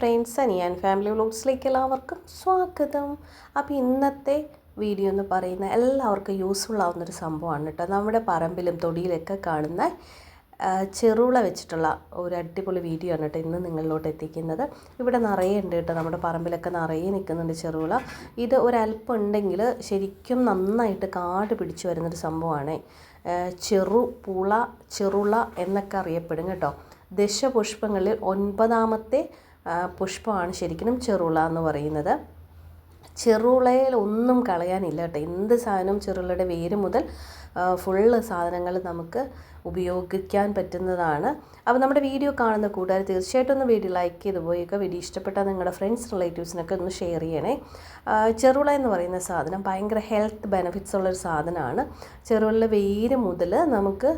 Friends ഞാൻ family വ്ലോഗ്സിലേക്ക് എല്ലാവർക്കും സ്വാഗതം. അപ്പോൾ ഇന്നത്തെ വീഡിയോ എന്ന് പറയുന്ന എല്ലാവർക്കും യൂസ്ഫുൾ ആവുന്നൊരു സംഭവമാണ് കേട്ടോ. നമ്മുടെ പറമ്പിലും തൊടിയിലൊക്കെ കാണുന്ന ചെറുള വെച്ചിട്ടുള്ള ഒരു അടിപൊളി വീഡിയോ ആണ് കേട്ടോ ഇന്ന് നിങ്ങളിലോട്ട് എത്തിക്കുന്നത്. ഇവിടെ നിറയെ ഉണ്ട് കേട്ടോ. നമ്മുടെ പറമ്പിലൊക്കെ നിറയെ നിൽക്കുന്നുണ്ട് ചെറുള. ഇത് ഒരല്പം ഉണ്ടെങ്കിൽ ശരിക്കും നന്നായിട്ട് കാട് പിടിച്ചു വരുന്നൊരു സംഭവമാണ്. ചെറു പുള ചെറുള എന്നൊക്കെ അറിയപ്പെടും കേട്ടോ. ദശപുഷ്പങ്ങളിൽ ഒൻപതാമത്തെ പുഷ്പമാണ് ശരിക്കും ചെറുള എന്ന് പറയുന്നത്. ചെറുളയിൽ ഒന്നും കളയാനില്ല കേട്ടോ. എന്ത് സാധനവും ചെറുളയുടെ വേര് മുതൽ ഫുള്ള് സാധനങ്ങൾ നമുക്ക് ഉപയോഗിക്കാൻ പറ്റുന്നതാണ്. അപ്പോൾ നമ്മുടെ വീഡിയോ കാണുന്ന കൂട്ടുകാർ തീർച്ചയായിട്ടും ഒന്ന് വീഡിയോ ലൈക്ക് ചെയ്ത് പോയിക്കുക വീഡിയോ ഇഷ്ടപ്പെട്ടാൽ നിങ്ങളുടെ ഫ്രണ്ട്സ് റിലേറ്റീവ്സിനൊക്കെ ഒന്ന് ഷെയർ ചെയ്യണേ. ചെറുള എന്ന് പറയുന്ന സാധനം ഭയങ്കര ഹെൽത്ത് ബെനിഫിറ്റ്സ് ഉള്ളൊരു സാധനമാണ്. ചെറുളയിലെ വേര് മുതൽ നമുക്ക്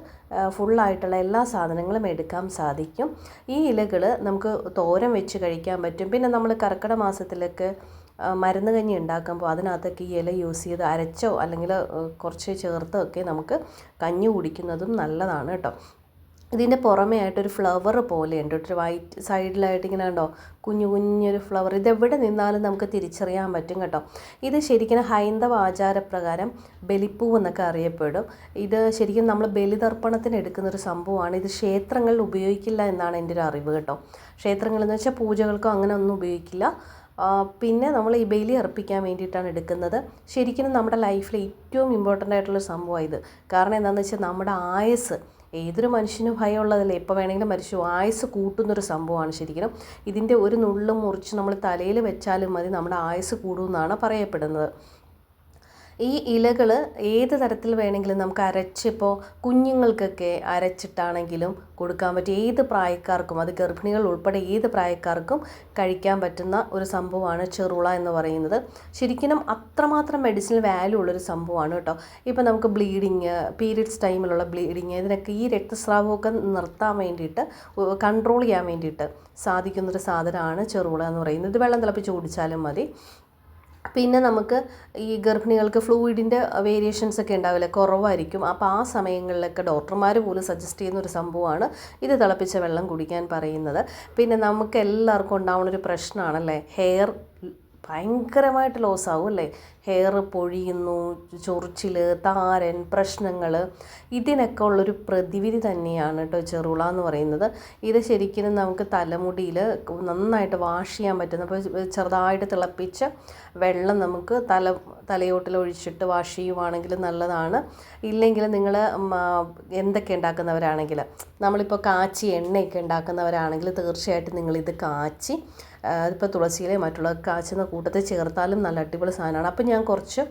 ഫുള്ളായിട്ടുള്ള എല്ലാ സാധനങ്ങളും എടുക്കാൻ സാധിക്കും. ഈ ഇലകൾ നമുക്ക് തോരൻ വെച്ച് കഴിക്കാൻ പറ്റും. പിന്നെ നമ്മൾ കർക്കിടക മാസത്തിലൊക്കെ മരുന്ന് കഞ്ഞി ഉണ്ടാക്കുമ്പോൾ അതിനകത്തൊക്കെ ഈ ഇല യൂസ് ചെയ്ത് അരച്ചോ അല്ലെങ്കിൽ കുറച്ച് ചേർത്തോ ഒക്കെ നമുക്ക് കഞ്ഞി കുടിക്കുന്നതും നല്ലതാണ് കേട്ടോ. ഇതിന്റെ പുറമേ ആയിട്ടൊരു ഫ്ലവർ പോലെ ഉണ്ട് ഒരു വൈറ്റ് സൈഡിലായിട്ട് ഇങ്ങനെ ഉണ്ടോ കുഞ്ഞു കുഞ്ഞൊരു ഫ്ലവർ ഇതെവിടെ നിന്നാലും നമുക്ക് തിരിച്ചറിയാൻ പറ്റും കേട്ടോ. ഇത് ശരിക്കും ഹൈന്ദവ ആചാരപ്രകാരം ബലിപ്പൂ എന്നൊക്കെ അറിയപ്പെടും. ഇത് ശരിക്കും നമ്മൾ ബലിതർപ്പണത്തിന് എടുക്കുന്ന ഒരു സംഭവമാണ്. ഇത് ക്ഷേത്രങ്ങളിൽ ഉപയോഗിക്കില്ല എന്നാണ് എന്റെ ഒരു അറിവ് കേട്ടോ. ക്ഷേത്രങ്ങളെന്ന് വെച്ചാൽ പൂജകൾക്കോ അങ്ങനെ ഒന്നും ഉപയോഗിക്കില്ല. പിന്നെ നമ്മൾ ഈ ബലി അർപ്പിക്കാൻ വേണ്ടിയിട്ടാണ് എടുക്കുന്നത്. ശരിക്കും നമ്മുടെ ലൈഫിൽ ഏറ്റവും ഇമ്പോർട്ടന്റ് ആയിട്ടുള്ള സംഭവമാണ് ഇത്. കാരണം എന്താണെന്ന് വെച്ചാൽ നമ്മുടെ ആയസ് ഏതൊരു മനുഷ്യനും ഭയമുള്ളതല്ലേ? എപ്പോൾ വേണമെങ്കിലും മരിച്ചു ആയുസ് കൂട്ടുന്നൊരു സംഭവമാണ് ശരിക്കും. ഇതിന്റെ ഒരു നുള്ളും മുറിച്ച് നമ്മൾ തലയിൽ വെച്ചാലും മതി നമ്മുടെ ആയുസ് കൂടുമെന്നാണ് പറയപ്പെടുന്നത്. ഈ ഇലകൾ ഏത് തരത്തിൽ വേണമെങ്കിലും നമുക്ക് അരച്ചിപ്പോൾ കുഞ്ഞുങ്ങൾക്കൊക്കെ അരച്ചിട്ടാണെങ്കിലും കൊടുക്കാൻ പറ്റും. ഏത് പ്രായക്കാർക്കും അത് ഗർഭിണികൾ ഉൾപ്പെടെ ഏത് പ്രായക്കാർക്കും കഴിക്കാൻ പറ്റുന്ന ഒരു സംഭവമാണ് ചെറുള എന്ന് പറയുന്നത്. ശരിക്കും അത്രമാത്രം മെഡിസിനൽ വാല്യൂ ഉള്ളൊരു സംഭവമാണ് കേട്ടോ. ഇപ്പോൾ നമുക്ക് ബ്ലീഡിങ് പീരിയഡ്സ് ടൈമിലുള്ള ബ്ലീഡിങ് ഇതിനൊക്കെ ഈ രക്തസ്രാവമൊക്കെ നിർത്താൻ വേണ്ടിയിട്ട് കൺട്രോൾ ചെയ്യാൻ വേണ്ടിയിട്ട് സാധിക്കുന്നൊരു സാധനമാണ് ചെറുള എന്ന് പറയുന്നത്. ഇത് വെള്ളം തിളപ്പിച്ച് കുടിച്ചാലും മതി. പിന്നെ നമുക്ക് ഈ ഗർഭിണികൾക്ക് ഫ്ലൂയിഡിന്റെ വേരിയേഷൻസ് ഒക്കെ ഉണ്ടാവില്ല? കുറവായിരിക്കും. അപ്പോൾ ആ സമയങ്ങളിലൊക്കെ ഡോക്ടർമാർ പോലും സജസ്റ്റ് ചെയ്യുന്ന ഒരു സംഭവമാണ് ഇത് തിളപ്പിച്ച വെള്ളം കുടിക്കാൻ പറയുന്നത്. പിന്നെ നമുക്ക് എല്ലാവർക്കും ഉണ്ടാവുന്ന ഒരു പ്രശ്നമാണല്ലേ ഹെയർ ഭയങ്കരമായിട്ട് ലോസ് ആവും അല്ലേ? ഹെയർ പൊഴിയുന്നു ചൊറിച്ചിൽ താരൻ പ്രശ്നങ്ങൾ ഇതിനൊക്കെ ഉള്ളൊരു പ്രതിവിധി തന്നെയാണ് കേട്ടോ ചെറുള എന്ന് പറയുന്നത്. ഇത് ശരിക്കും നമുക്ക് തലമുടിയിൽ നന്നായിട്ട് വാഷ് ചെയ്യാൻ പറ്റുന്ന അപ്പോൾ ചെറുതായിട്ട് തിളപ്പിച്ച വെള്ളം നമുക്ക് തല തലയോട്ടിൽ ഒഴിച്ചിട്ട് വാഷ് ചെയ്യുവാണെങ്കിൽ നല്ലതാണ്. ഇല്ലെങ്കിൽ നിങ്ങൾ എന്തൊക്കെ ഉണ്ടാക്കുന്നവരാണെങ്കിൽ നമ്മളിപ്പോൾ കാച്ചി എണ്ണയൊക്കെ ഉണ്ടാക്കുന്നവരാണെങ്കിൽ തീർച്ചയായിട്ടും നിങ്ങളിത് കാച്ചി ഇപ്പോൾ തുളസിയിലെ മറ്റുള്ള കാച്ചുന്ന കൂട്ടത്തിൽ ചേർത്താലും നല്ല അടിപൊളി സാധനമാണ്. അപ്പം ഞാൻ കുറച്ച്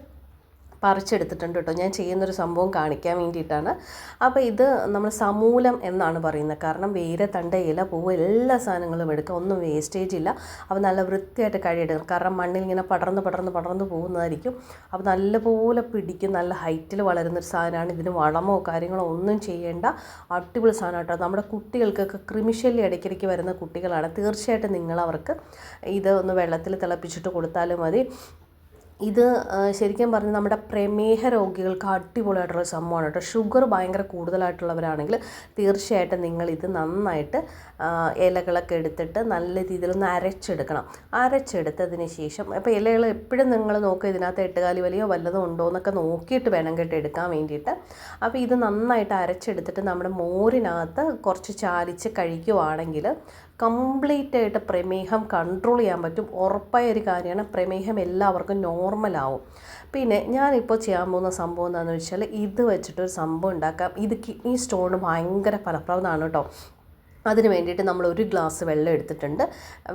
പറിച്ചെടുത്തിട്ടുണ്ട് കേട്ടോ. ഞാൻ ചെയ്യുന്നൊരു സംഭവം കാണിക്കാൻ വേണ്ടിയിട്ടാണ്. അപ്പോൾ ഇത് നമ്മൾ സമൂലം എന്നാണ് പറയുന്നത്. കാരണം വേര് തണ്ട ഇല പൂവ് എല്ലാ സാധനങ്ങളും എടുക്കുക. ഒന്നും വേസ്റ്റേജ് ഇല്ല. അപ്പോൾ നല്ല വൃത്തിയായിട്ട് കഴിയെടുക്കണം കാരണം മണ്ണിൽ ഇങ്ങനെ പടർന്ന് പടർന്ന് പടർന്ന് പോകുന്നതായിരിക്കും. അപ്പോൾ നല്ലപോലെ പിടിക്കും. നല്ല ഹൈറ്റിൽ വളരുന്നൊരു സാധനമാണ്. ഇതിന് വളമോ കാര്യങ്ങളോ ഒന്നും ചെയ്യേണ്ട അടിപൊളി സാധനം കേട്ടോ. നമ്മുടെ കുട്ടികൾക്കൊക്കെ കൃമിശല്യം ഇടയ്ക്കിടയ്ക്ക് വരുന്ന കുട്ടികളാണ്. തീർച്ചയായിട്ടും നിങ്ങൾ അവർക്ക് ഇത് ഒന്ന് വെള്ളത്തിൽ തിളപ്പിച്ചിട്ട് കൊടുത്താലും മതി. ഇത് ശരിക്കും പറഞ്ഞാൽ നമ്മുടെ പ്രമേഹ രോഗികൾക്ക് അടിപൊളിയായിട്ടുള്ള സംഭവമാണ് കേട്ടോ. ഷുഗർ ഭയങ്കര കൂടുതലായിട്ടുള്ളവരാണെങ്കിൽ തീർച്ചയായിട്ടും നിങ്ങൾ ഇത് നന്നായിട്ട് ഇലകളൊക്കെ എടുത്തിട്ട് നല്ല രീതിയിൽ ഒന്ന് അരച്ചെടുക്കണം. അരച്ചെടുത്തതിന് ശേഷം അപ്പോൾ ഇലകൾ എപ്പോഴും നിങ്ങൾ നോക്കുക ഇതിനകത്ത് എട്ടുകാലി വലിയോ വല്ലതും ഉണ്ടോ എന്നൊക്കെ നോക്കിയിട്ട് വേണം കേട്ടോ എടുക്കാൻ വേണ്ടിയിട്ട്. അപ്പോൾ ഇത് നന്നായിട്ട് അരച്ചെടുത്തിട്ട് നമ്മുടെ മോരിനകത്ത് കുറച്ച് ചാലിച്ച് കഴിക്കുവാണെങ്കിൽ കംപ്ലീറ്റ് ആയിട്ട് പ്രമേഹം കൺട്രോൾ ചെയ്യാൻ പറ്റും. ഉറപ്പായ ഒരു കാര്യമാണ് പ്രമേഹം എല്ലാവർക്കും നോർമലാവും പിന്നെ ഞാനിപ്പോൾ ചെയ്യാൻ പോകുന്ന സംഭവം എന്താണെന്ന് വെച്ചാൽ ഇത് വെച്ചിട്ടൊരു സംഭവം ഉണ്ടാക്കാം. ഇത് കിഡ്നി സ്റ്റോൺ ഭയങ്കര ഫലപ്രദമാണ് കേട്ടോ അതിന് വേണ്ടിയിട്ട് നമ്മൾ ഒരു ഗ്ലാസ് വെള്ളം എടുത്തിട്ടുണ്ട്.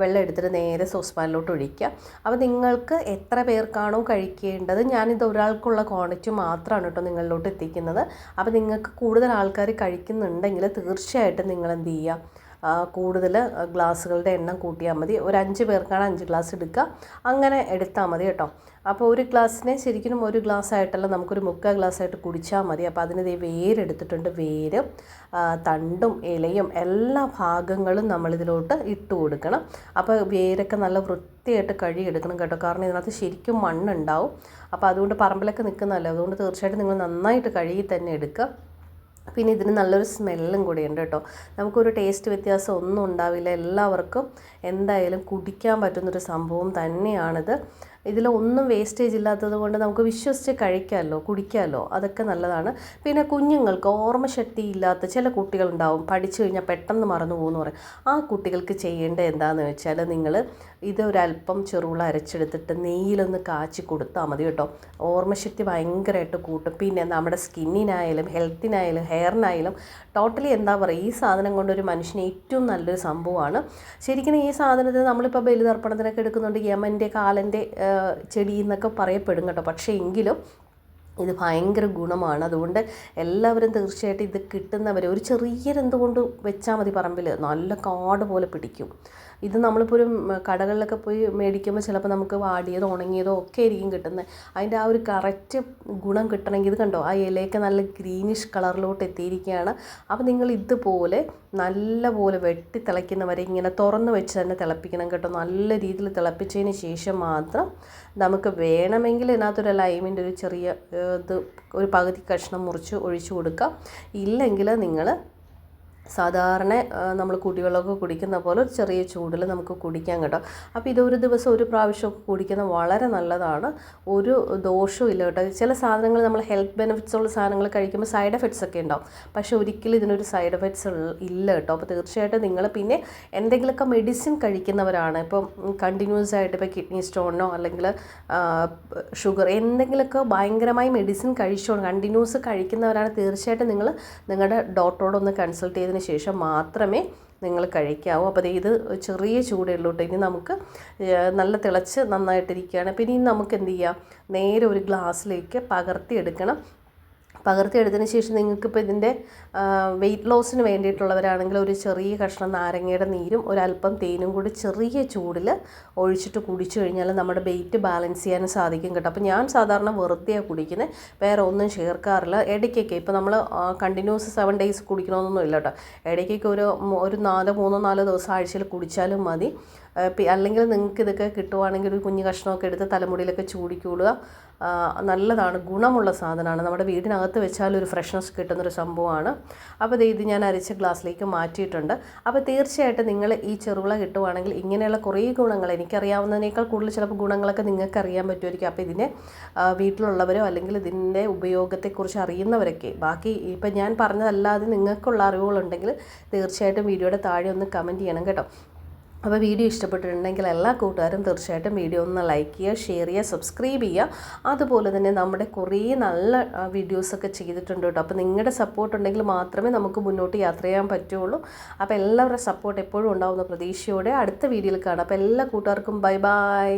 വെള്ളം എടുത്തിട്ട് നേരെ സോസ്പാനിലോട്ട് ഒഴിക്കുക. അപ്പോൾ നിങ്ങൾക്ക് എത്ര പേർക്കാണോ കഴിക്കേണ്ടത് ഞാനിത് ഒരാൾക്കുള്ള ക്വാണ്ടിറ്റി മാത്രമാണ് കേട്ടോ നിങ്ങളിലോട്ട് എത്തിക്കുന്നത്. അപ്പോൾ നിങ്ങൾക്ക് കൂടുതൽ ആൾക്കാർ കഴിക്കുന്നുണ്ടെങ്കിൽ തീർച്ചയായിട്ടും നിങ്ങൾ എന്ത് ചെയ്യുക? കൂടുതൽ ഗ്ലാസ്സുകളുടെ എണ്ണം കൂട്ടിയാൽ മതി. ഒരു അഞ്ച് പേർക്കാണ് അഞ്ച് ഗ്ലാസ് എടുക്കുക. അങ്ങനെ എടുത്താൽ മതി കേട്ടോ. അപ്പോൾ ഒരു ഗ്ലാസ്സിനെ ശരിക്കും ഒരു ഗ്ലാസ് ആയിട്ടല്ല നമുക്കൊരു മുക്കാൽ ഗ്ലാസ് ആയിട്ട് കുടിച്ചാൽ മതി. അപ്പോൾ അതിന് ദേ വേരെടുത്തിട്ടുണ്ട് വേര് തണ്ടും ഇലയും എല്ലാ ഭാഗങ്ങളും നമ്മളിതിലോട്ട് ഇട്ട് കൊടുക്കണം. അപ്പോൾ വേരൊക്കെ നല്ല വൃത്തിയായിട്ട് കഴുകിയെടുക്കണം കേട്ടോ. കാരണം ഇതിനകത്ത് ശരിക്കും മണ്ണുണ്ടാവും. അപ്പോൾ അതുകൊണ്ട് പറമ്പിലൊക്കെ നിൽക്കുന്നതല്ലേ അതുകൊണ്ട് തീർച്ചയായിട്ടും നിങ്ങൾ നന്നായിട്ട് കഴുകി തന്നെ എടുക്കുക. പിന്നെ ഇതിന് നല്ലൊരു സ്മെല്ലും കൂടിയുണ്ട് കേട്ടോ. നമുക്കൊരു ടേസ്റ്റ് വ്യത്യാസം ഒന്നും ഉണ്ടാവില്ല. എല്ലാവർക്കും എന്തായാലും കുടിക്കാൻ പറ്റുന്നൊരു സംഭവം തന്നെയാണിത്. ഇതിൽ ഒന്നും വേസ്റ്റേജ് ഇല്ലാത്തത് കൊണ്ട് നമുക്ക് വിശ്വസിച്ച് കഴിക്കാമല്ലോ കുടിക്കാമല്ലോ അതൊക്കെ നല്ലതാണ്. പിന്നെ കുഞ്ഞുങ്ങൾക്ക് ഓർമ്മശക്തി ഇല്ലാത്ത ചില കുട്ടികളുണ്ടാവും. പഠിച്ചു കഴിഞ്ഞാൽ പെട്ടെന്ന് മറന്നു പോകുമെന്ന് പറയും. ആ കുട്ടികൾക്ക് ചെയ്യേണ്ട എന്താണെന്ന് വെച്ചാൽ നിങ്ങൾ ഇത് ഒരല്പം ചെറുവിള അരച്ചെടുത്തിട്ട് നെയ്യിലൊന്ന് കാച്ചി കൊടുത്താൽ മതി കേട്ടോ. ഓർമ്മശക്തി ഭയങ്കരമായിട്ട് കൂട്ടും. പിന്നെ നമ്മുടെ സ്കിന്നിനായാലും ഹെൽത്തിനായാലും ഹെയറിനായാലും ടോട്ടലി എന്താ പറയുക ഈ സാധനം കൊണ്ടൊരു മനുഷ്യന് ഏറ്റവും നല്ലൊരു സംഭവമാണ്. ശരിക്കും ഈ സാധനത്തിന് നമ്മളിപ്പോൾ ബലിതർപ്പണത്തിനൊക്കെ എടുക്കുന്നുണ്ട് യമന്റെ കാലന്റെ ചെടി എന്നൊക്കെ പറയപ്പെടും കേട്ടോ. പക്ഷേ എങ്കിലും ഇത് ഭയങ്കര ഗുണമാണ്. അതുകൊണ്ട് എല്ലാവരും തീർച്ചയായിട്ടും ഇത് കിട്ടുന്നവർ ഒരു ചെറിയൊരെന്തുകൊണ്ട് വെച്ചാൽ മതി പറമ്പിൽ നല്ല കാട് പോലെ പിടിക്കും. ഇത് നമ്മളിപ്പോൾ ഒരു കടകളിലൊക്കെ പോയി മേടിക്കുമ്പോൾ ചിലപ്പോൾ നമുക്ക് വാടിയതോ ഉണങ്ങിയതോ ഒക്കെ ആയിരിക്കും കിട്ടുന്നത്. അതിന്റെ ആ ഒരു കറക്റ്റ് ഗുണം കിട്ടണമെങ്കിൽ ഇത് കണ്ടോ ആ ഇലയൊക്കെ നല്ല ഗ്രീനിഷ് കളറിലോട്ട് എത്തിയിരിക്കുകയാണ്. അപ്പോൾ നിങ്ങൾ ഇതുപോലെ നല്ല പോലെ വെട്ടി തിളയ്ക്കുന്നവരെ ഇങ്ങനെ തുറന്ന് വെച്ച് തന്നെ തിളപ്പിക്കണം കേട്ടോ. നല്ല രീതിയിൽ തിളപ്പിച്ചതിന് ശേഷം മാത്രം നമുക്ക് വേണമെങ്കിൽ ഇതിനകത്തൊരു ലൈമിന്റെ ഒരു ചെറിയ ഇത് ഒരു പകുതി കഷ്ണം മുറിച്ച് ഒഴിച്ചു കൊടുക്കാം. ഇല്ലെങ്കിൽ നിങ്ങൾ സാധാരണ നമ്മൾ കുടിവെള്ളമൊക്കെ കുടിക്കുന്ന പോലെ ഒരു ചെറിയ ചൂടിൽ നമുക്ക് കുടിക്കാം കേട്ടോ. അപ്പോൾ ഇതൊരു ദിവസം ഒരു പ്രാവശ്യമൊക്കെ കുടിക്കുന്നത് വളരെ നല്ലതാണ്. ഒരു ദോഷവും ഇല്ല കേട്ടോ. ചില സാധനങ്ങൾ നമ്മൾ ഹെൽത്ത് ബെനിഫിറ്റ്സ് ഉള്ള സാധനങ്ങൾ കഴിക്കുമ്പോൾ സൈഡ് എഫക്ട്സ് ഒക്കെ ഉണ്ടാവും. പക്ഷേ ഒരിക്കലും ഇതിനൊരു സൈഡ് എഫക്ട്സ് ഇല്ല കേട്ടോ. അപ്പോൾ തീർച്ചയായിട്ടും നിങ്ങൾ പിന്നെ എന്തെങ്കിലുമൊക്കെ മെഡിസിൻ കഴിക്കുന്നവരാണ്. ഇപ്പം കണ്ടിന്യൂസ് ആയിട്ട് ഇപ്പോൾ കിഡ്നി സ്റ്റോണിനോ അല്ലെങ്കിൽ ഷുഗർ എന്തെങ്കിലുമൊക്കെ ഭയങ്കരമായി മെഡിസിൻ കഴിച്ചോ കണ്ടിന്യൂസ് കഴിക്കുന്നവരാണ് തീർച്ചയായിട്ടും നിങ്ങൾ നിങ്ങളുടെ ഡോക്ടറോടൊന്ന് കൺസൾട്ട് ചെയ്ത് ശേഷം മാത്രമേ നിങ്ങൾ കഴിക്കാവൂ. അപ്പോൾ ഇത് ചെറിയ ചൂടേ ഇനി നമുക്ക് നല്ല തിളച്ച് നന്നായിട്ടിരിക്കുകയാണ്. പിന്നെ ഇനി നമുക്ക് എന്ത് ചെയ്യാം? നേരെ ഒരു ഗ്ലാസ്സിലേക്ക് പകർത്തിയെടുക്കണം പകർത്തിയെടുത്തതിന് ശേഷം നിങ്ങൾക്കിപ്പോൾ ഇതിന്റെ വെയിറ്റ് ലോസിന് വേണ്ടിയിട്ടുള്ളവരാണെങ്കിൽ ഒരു ചെറിയ കഷ്ണം നാരങ്ങയുടെ നീരും ഒരല്പം തേനും കൂടി ചെറിയ ചൂടിൽ ഒഴിച്ചിട്ട് കുടിച്ചു കഴിഞ്ഞാൽ നമ്മുടെ വെയിറ്റ് ബാലൻസ് ചെയ്യാനും സാധിക്കും കേട്ടോ. അപ്പോൾ ഞാൻ സാധാരണ വെറുതെയാണ് കുടിക്കുന്നത് വേറെ ഒന്നും ചേർക്കാറില്ല. ഇടയ്ക്കൊക്കെ ഇപ്പോൾ നമ്മൾ കണ്ടിന്യൂസ് സെവൻ ഡേയ്സ് കുടിക്കണമെന്നൊന്നും ഇല്ല കേട്ടോ. ഇടയ്ക്കൊക്കെ ഒരു ഒരു നാല് മൂന്നോ നാലോ ദിവസം ആഴ്ചയിൽ കുടിച്ചാലും മതി. അല്ലെങ്കിൽ നിങ്ങൾക്ക് ഇതൊക്കെ കിട്ടുവാണെങ്കിൽ ഒരു കുഞ്ഞു കഷ്ണമൊക്കെ എടുത്ത് തലമുടിയിലൊക്കെ ചൂടിക്കൂടുക. നല്ലതാണ്. ഗുണമുള്ള സാധനമാണ്. നമ്മുടെ വീടിനകത്ത് വെച്ചാൽ ഒരു ഫ്രഷ്നെസ് കിട്ടുന്നൊരു സംഭവമാണ്. അപ്പോൾ ഇത് ഞാൻ അരിച്ച ഗ്ലാസ്സിലേക്ക് മാറ്റിയിട്ടുണ്ട്. അപ്പോൾ തീർച്ചയായിട്ടും നിങ്ങൾ ഈ ചെറുവിള കിട്ടുവാണെങ്കിൽ ഇങ്ങനെയുള്ള കുറേ ഗുണങ്ങൾ എനിക്കറിയാവുന്നതിനേക്കാൾ കൂടുതൽ ചിലപ്പോൾ ഗുണങ്ങളൊക്കെ നിങ്ങൾക്ക് അറിയാൻ പറ്റുമായിരിക്കും. അപ്പോൾ ഇതിനെ വീട്ടിലുള്ളവരോ അല്ലെങ്കിൽ ഇതിന്റെ ഉപയോഗത്തെക്കുറിച്ച് അറിയുന്നവരൊക്കെ ബാക്കി ഇപ്പം ഞാൻ പറഞ്ഞതല്ലാതെ നിങ്ങൾക്കുള്ള അറിവുകളുണ്ടെങ്കിൽ തീർച്ചയായിട്ടും വീഡിയോയുടെ താഴെ ഒന്ന് കമന്റ് ചെയ്യണം കേട്ടോ. അപ്പോൾ വീഡിയോ ഇഷ്ടപ്പെട്ടിട്ടുണ്ടെങ്കിൽ എല്ലാ കൂട്ടുകാരും തീർച്ചയായിട്ടും വീഡിയോ ഒന്ന് ലൈക്ക് ചെയ്യുക ഷെയർ ചെയ്യുക സബ്സ്ക്രൈബ് ചെയ്യുക. അതുപോലെ തന്നെ നമ്മുടെ കുറേ നല്ല വീഡിയോസൊക്കെ ചെയ്തിട്ടുണ്ട് കേട്ടോ. അപ്പോൾ നിങ്ങളുടെ സപ്പോർട്ട് ഉണ്ടെങ്കിൽ മാത്രമേ നമുക്ക് മുന്നോട്ട് യാത്ര ചെയ്യാൻ പറ്റുള്ളൂ. അപ്പോൾ എല്ലാവരുടെ സപ്പോർട്ട് എപ്പോഴും ഉണ്ടാവുന്ന പ്രതീക്ഷയോടെ അടുത്ത വീഡിയോയിൽ കാണാം. അപ്പോൾ എല്ലാ കൂട്ടുകാർക്കും ബൈ ബൈ